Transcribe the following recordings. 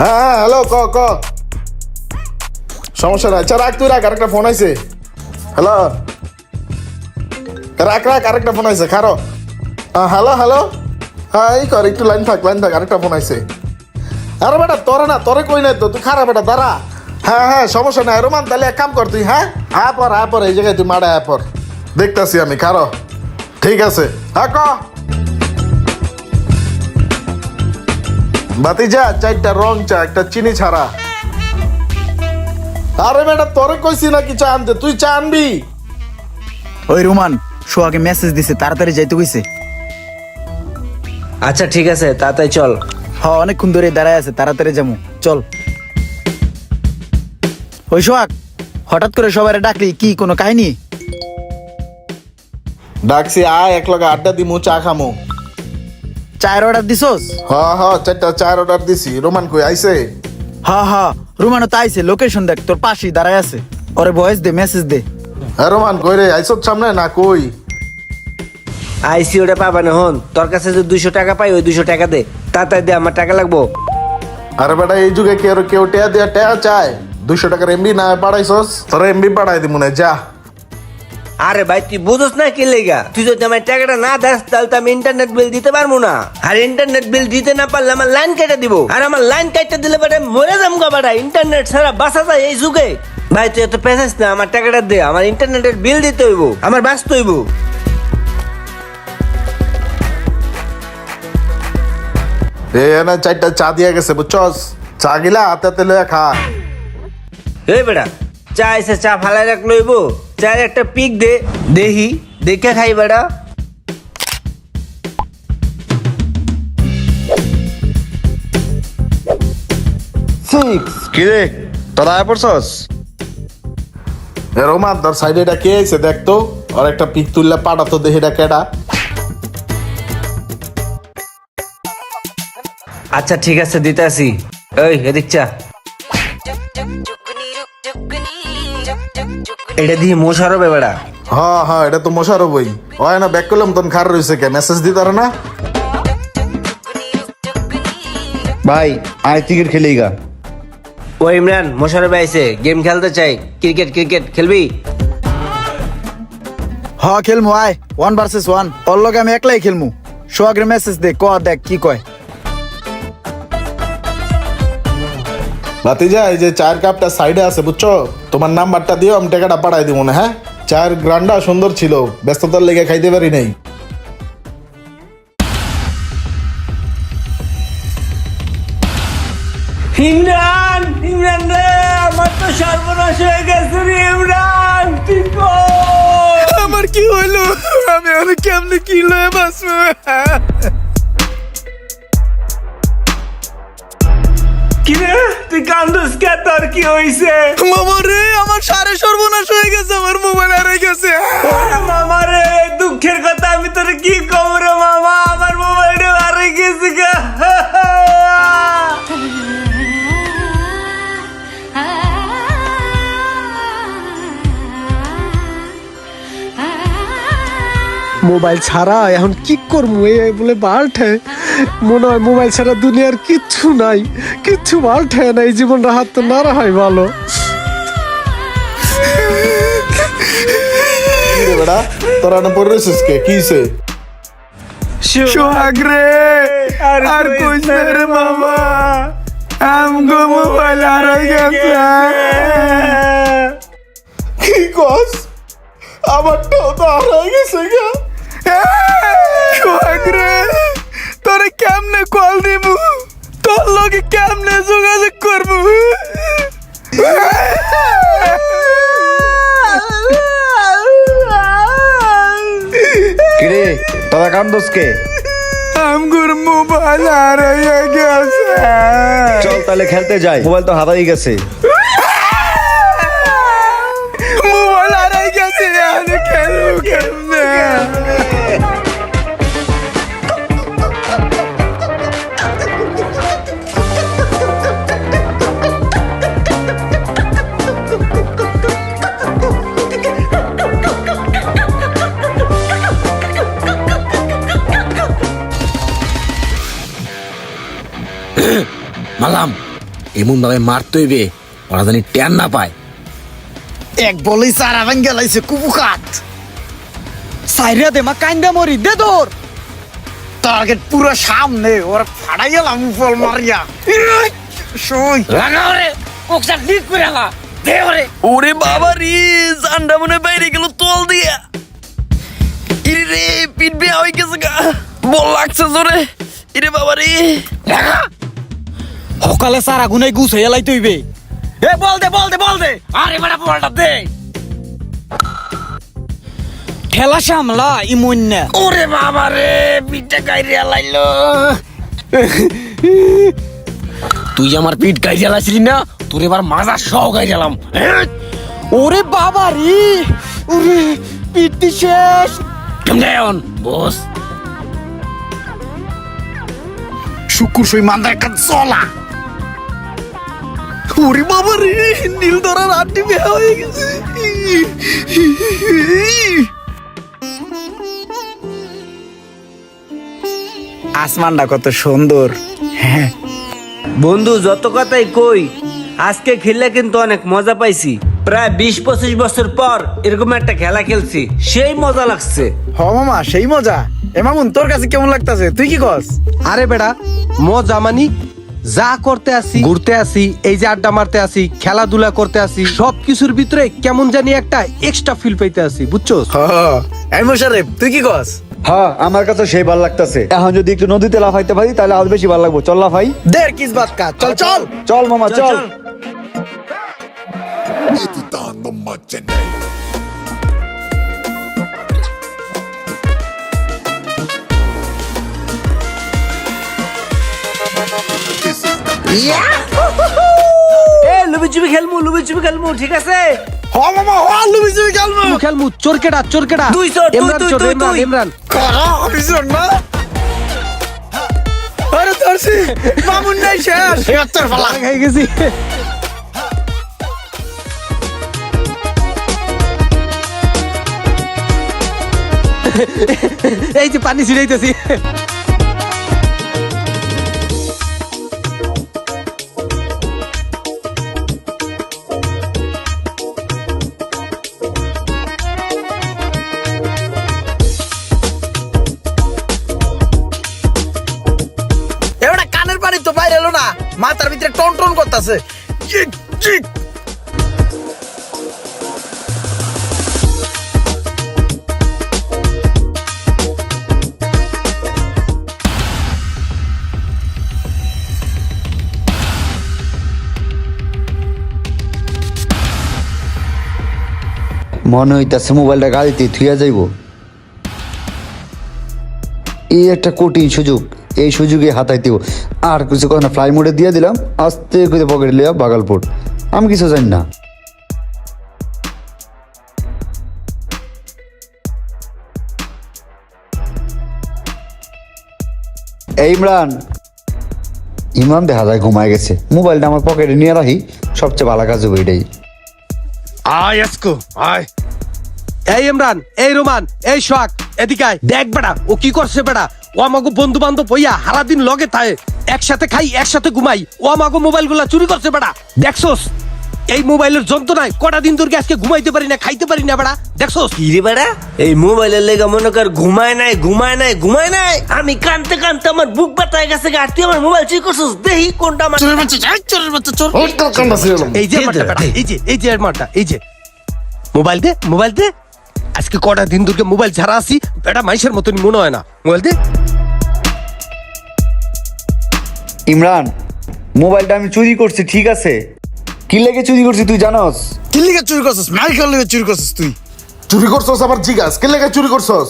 হ্যাঁ হ্যাঁ হ্যালো ক ক। সমস্যা নাই। আচ্ছা রাখ তুই, রাখ, আরেকটা ফোন আইছে। হ্যালো রাখ রাখ, আরেকটা ফোন আইছে, খারো। হ্যালো হ্যালো হ্যাঁ এই কর, একটু লাইন থাক লাইন থাক, আরেকটা ফোন আইছে। আরে বেটা, তোরে না, তোরে কই নাই তো? তুই খারাপ বেটা, দাঁড়া। হ্যাঁ হ্যাঁ সমস্যা নাই। রোমান, তাহলে এক কাম কর তুই হ্যাঁ? হ্যাঁ পর হ্যাঁ পর, এই জায়গায় তুই মারা হ্যাঁ পর। দেখতাছি আমি, খারো। ঠিক আছে। হ্যাঁ ক। বাতি যা চারটা রং চা একটা চিনি ছাড়া। আরে বেটা তোরে কইছি নাকি চা আনতে? তুই চা আনবি? ওই রুমান সোহাকে মেসেজ দিছে তাড়াতাড়ি যাইতে কইছে। আচ্ছা ঠিক আছে তাড়াতাড়ি চল। হ অনেকক্ষণ ধরে দাঁড়ায় আছে তাড়াতাড়ি যাব। চল। ওই সোহাগ হঠাৎ করে সবাই ডাকলি কি কোনো কাহিনী? ডাকছি আয় এক লগে আড্ডা দিমু চা খামু। চায়ের অর্ডার দিছোস? হ হ চারটা চার অর্ডার দিছি। রোমান কই আইছে? হা হা রুমানও তো আইছে। লোকেশন দেখ তোর পাশেই দাঁড়ায় আছে। ওরে ভয়েস দে মেসেজ দে। হ্যাঁ রোমান কই রে আইসত সামনে না কই? আইসি ওটা পাবা না হন। তোর কাছে যদি দুইশো টাকা পাই ওই দুইশো টাকা দে। তাড়াতাড়ি দে আমার টাকা লাগবো। আরে বেটা এই যুগে কেউ কেউ টেয়া দেয়া টেয়া চায়? দুইশো টাকার এমবি না পাঠাইছস তোর এমবি পাঠাই দিমু না যা। আরে ভাই তুই বুঝোস না কি লেগা? তুই যদি আমার টাকাটা না দেস তাহলে তো আমি ইন্টারনেট বিল দিতে পারব না। আর ইন্টারনেট বিল দিতে না পারলে আমার লাইন কেটে দিব। আর আমার লাইন কেটে দিলে বেটা মরে যাম গা বেটা ইন্টারনেট ছাড়া বাসা যায় এই যুগে। ভাই তুই এত পেছিস না আমার টাকাটা দে আমার ইন্টারনেটের বিল দিতে হইব আমার বাঁচতে হইব। না চারটা চা দিয়া গেছে বুঝছস? চা গিলা হাতে হাতে লইয়া খা। এই বেটা চা এসে চা ফালাই রাখ লইব। চায়ের একটা পিক দে দেহি দেখে খাই বেড়া সিক্স কি রে তোরা আয় পড়ছস? রোমান তোর সাইডে এটা কে আইছে দেখ তো? আর একটা পিক তুললে পাঠাতো দেখি এটা কেডা। আচ্ছা ঠিক আছে দিতে আসি ওই এদিক চা। এটা দিয়ে মশার হবে বেড়া। হ্যাঁ হ্যাঁ এটা তো মশারও বই হয় না ব্যাক করলাম তখন খার রয়েছে কে? মেসেজ দিতার না? ভাই আয় ক্রিকেট খেলি গা। ও ইমরান মোশারফ আইছে। গেম খেলতে চাই। ক্রিকেট ক্রিকেট খেলবি? হ খেলমু আয়। ওয়ান ভার্সেস ওয়ান ওর লগে আমি একলাই খেলমু। সোহাগের মেসেজ দে ক দেখ কি কয়। ভাতিজা এই যে চায়ের কাপটা সাইডে আছে বুঝছ? তোমার নাম্বারটা দিও আমি টাকাটা পাঠাই দিব না হ্যাঁ? চায়ের গ্রান্ডা সুন্দর ছিল ব্যস্ততার লেগে খাইতে পারি নাই। ইমরান ইমরান রে আমার তো সর্বনাশ হয়ে গেছে রে ইমরান আমার কি হইল আমি আমি কেমনে কি লয়ে বাঁচবো তুই কান্দুস কে? তোর কি হইছে? মামা রে আমার সারে সর্বনাশ হয়ে গেছে আমার মোবাইল হারিয়ে গেছে। ওরে মামা রে দুঃখের কথা আমি তোর কি কব রে মামা? আমার মোবাইলটা হারিয়ে গেছে গা। মোবাইল ছাড়া এখন কি করব? এই বলে বাল্টে মনে হয় মোবাইল ছাড়া দুনিয়ার কিচ্ছু নাই। কিচ্ছু বাল্টে না এই জীবনটা হাত তো না রাখাই ভালো। বেড়া তোরা না পড়ে রয়েছিস কে? কি হইছে? সোহাগ রে আর কইস না রে মামা আমগো মোবাইল হারিয়ে গেছে। কি কস? আমারটাও তো হারাই গেছে গা। সোহাগ রে কেমনে কল দিমু তোর লগে কেমনে যোগাযোগ করব? কি রে তোরা কান্দোস কে? আমগুর মোবাইল গেছে। চল তাহলে খেলতে যাই। মোবাইল তো হারাই গেছে। মালাম এমন ভাবে মারতে হইবে ওরা জানি ট্যান না পায়। এক বলেই সারা ভাঙ্গে লাইছে কুবুকাত সাইরা দে মা কাইন্দা মরি দে তোর টার্গেট পুরো সামনে ওর ফাড়াই গেলাম ফল মারিয়া। সই ওরে ওরে। বাবা রে জান্ডা মনে বাইরে গেল তল দিয়া। ইরে রে পিট বেয়া হয়ে গেছে গা। বল লাগছে জোরে। ইরে বাবা রে। সকালে সারা গুনাই গুছ হয়ে লাইতে হইবে। এ বল দে বল দে বল দে। আরে বড় বলটা দে। ঠেলা সামলা ইমন না ওরে বাবা রে পিঠটা গাইরে লাইলো। তুই আমার পিঠ গাই জ্বালাছিলি না তোর এবার মাজা সহ গাই জ্বালাম ওরে বাবা রে ওরে পিটি শেষ। কেমন বস। শুকুর সই মান্দা একটা চলা। ওরে বাবা রে নীল ধরার আড্ডি বেয়া হয়ে গেছে। আসমানটা কত সুন্দর। হ্যাঁ। বন্ধু যত কথাই কই আজকে খেললে কিন্তু অনেক মজা পাইছি। প্রায় বিশ পঁচিশ বছর পর এরকম একটা খেলা খেলছি সেই মজা লাগছে। হ মামা সেই মজা। এ মামুন তোর কাছে কেমন লাগতাছে? তুই কি কস আরে বেড়া মজা মানি যা করতে আসি ঘুরতে আসি এই যে আড্ডা মারতে আসি খেলাধুলা করতে আসি সব কিছুর ভিতরে কেমন জানি একটা এক্সট্রা ফিল পাইতে আসি বুঝছ? মোশারেফ তুই কি কস হ্যাঁ আমার কাছে সেই ভালো লাগতেছে। এখন যদি একটু নদীতে লাফাইতে পারি তাহলে আরও বেশি ভালো লাগবো। চল লাফাই। দের কিস বাত কা চল চল। চল মামা চল এ খেলমু খেলমু ঠিক আছে? হ মামা হ লুবি চুবি খেলমু চোরকেটা চোরকেটা তুই চোর, ইমরান চোর ইমরান ইমরান। করা আমি না? আরে তোরছি মামুন নাই শেষ। তোর ফালা খাই গেছি। এই যে পানি ছিড়াইতেছি। মাথার ভিতরে টন টন করতেছে। মনে হইতাছে মোবাইলটা গাড়িতে থুয়া যাইব। এই একটা কঠিন সুযোগ। এই সুযোগে হাতাই দিব। আর কিছু কথা ফ্লাই মোডে দিয়ে দিলাম আস্তে করে পকেটে লিয়া বাগালপুর আমি কিছু জানি না। এই ইমরান ইমরান দেখা যায় ঘুমায় গেছে। মোবাইলটা আমার পকেটে নিয়ে রাখি সবচেয়ে ভালো কাজ হবে এটাই। আয় আজকো আয়। এই ইমরান এই রোমান এই সোহাগ এদিকে আয়। দেখ বেড়া ও কি করছে বেড়া ও আমাকে বন্ধু বান্ধব হইয়া হারা দিন লগে থাকে একসাথে খাই একসাথে ঘুমাই। ও আমাকে মোবাইলগুলা চুরি করছে বেড়া দেখছোস? এই মোবাইলের যন্ত্রণায় কটা দিন তোর আজকে ঘুমাইতে পারি না খাইতে পারি না বেড়া দেখছোস? কি রে বেড়া এই মোবাইলের লেগে মনে কর ঘুমায় নাই ঘুমায় নাই ঘুমায় নাই। আমি কানতে কানতে আমার বুক ব্যথায় গেছে গা তুই আমার মোবাইল চেক করছিস? দেখি কোনটা আমার চোরের বাচ্চা চোরের চোর। ছিলাম এই যে এই যে এই যে এই যে। মোবাইল দে মোবাইল দে। আজকে কটা দিন দুর্গে মোবাইল ছাড়া আসি বেটা মাইসের মতন মনে হয় না। মোবাইল দে। ইমরান মোবাইলটা আমি চুরি করছি ঠিক আছে? কি লেগে চুরি করছিস তুই জানস? কি লেগে চুরি করছিস? মাইকেল লেগে চুরি করছিস তুই? চুরি করছস আবার জিগাস কি লেগে চুরি করছস?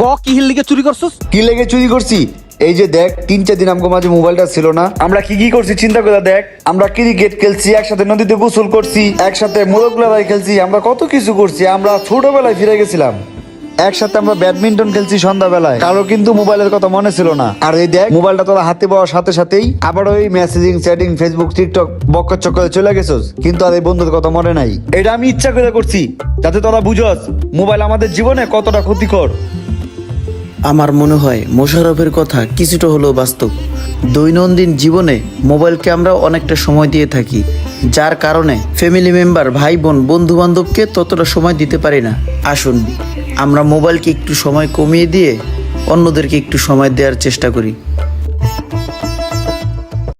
ক কি হিল লিগে চুরি করছস? কি লেগে চুরি করছি? এই যে দেখ, তিন চার দিন আমগো মাঝে মোবাইলটা ছিল না। আমরা কি কি করছি চিন্তা করে দেখ। আমরা ক্রিকেট খেলছি, একসাথে নদীতে গোসল করছি, একসাথে মোরগ লড়াই খেলছি, আমরা কত কিছু করছি, আমরা ছোটবেলায় ফিরে গেছিলাম। একসাথে আমরা ব্যাডমিন্টন খেলছি সন্ধ্যাবেলায়। কারও কিন্তু মোবাইলের কথা মনে ছিল না। আর এই দেখ, মোবাইলটা তোরা হাতে পাওয়ার সাথে সাথেই আবার ওই মেসেজিং চ্যাটিং ফেসবুক টিকটক বক্কর চক্করে চলে গেছস। কিন্তু আর এই বন্ধুর কথা মনে নাই। এটা আমি ইচ্ছা করে করছি, যাতে তোরা বুঝস, মোবাইল আমাদের জীবনে কতটা ক্ষতিকর। আমার মনে হয় মোশারফের কথা কিছুটা হলেও বাস্তব। দৈনন্দিন জীবনে মোবাইলকে আমরা অনেকটা সময় দিয়ে থাকি, যার কারণে ফ্যামিলি মেম্বার ভাই বোন বন্ধু বান্ধবকে ততটা সময় দিতে পারি না। আসুন, আমরা মোবাইলকে একটু সময় কমিয়ে দিয়ে অন্যদেরকে একটু সময় দেওয়ার চেষ্টা করি।